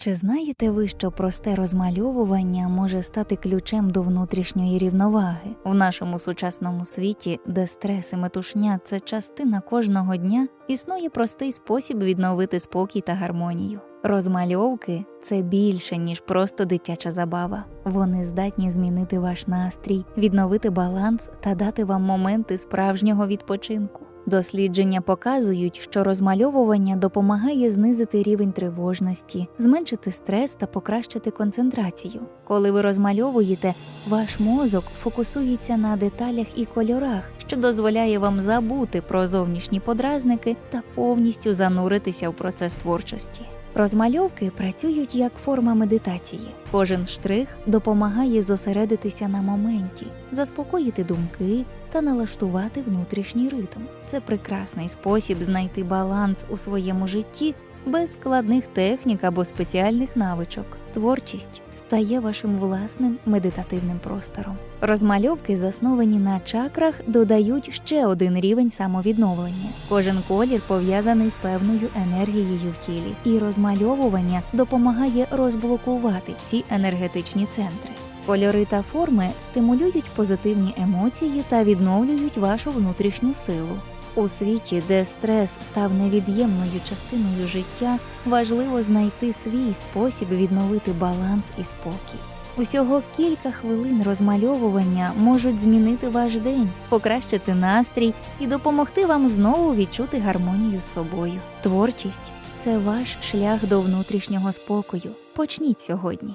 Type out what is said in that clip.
Чи знаєте ви, що просте розмальовування може стати ключем до внутрішньої рівноваги в нашому сучасному світі, де стрес і метушня це частина кожного дня, існує простий спосіб відновити спокій та гармонію. Розмальовки це більше ніж просто дитяча забава. Вони здатні змінити ваш настрій, відновити баланс та дати вам моменти справжнього відпочинку. Дослідження показують, що розмальовування допомагає знизити рівень тривожності, зменшити стрес та покращити концентрацію. Коли ви розмальовуєте, ваш мозок фокусується на деталях і кольорах, що дозволяє вам забути про зовнішні подразники та повністю зануритися в процес творчості. Розмальовки працюють як форма медитації. Кожен штрих допомагає зосередитися на моменті, заспокоїти думки та налаштувати внутрішній ритм. Це прекрасний спосіб знайти баланс у своєму житті без складних технік або спеціальних навичок. Творчість стає вашим власним медитативним простором. Розмальовки, засновані на чакрах, додають ще один рівень самовідновлення. Кожен колір пов'язаний з певною енергією в тілі, і розмальовування допомагає розблокувати ці енергетичні центри. Кольори та форми стимулюють позитивні емоції та відновлюють вашу внутрішню силу. У світі, де стрес став невід'ємною частиною життя, важливо знайти свій спосіб відновити баланс і спокій. Усього кілька хвилин розмальовування можуть змінити ваш день, покращити настрій і допомогти вам знову відчути гармонію з собою. Творчість це ваш шлях до внутрішнього спокою. Почніть сьогодні.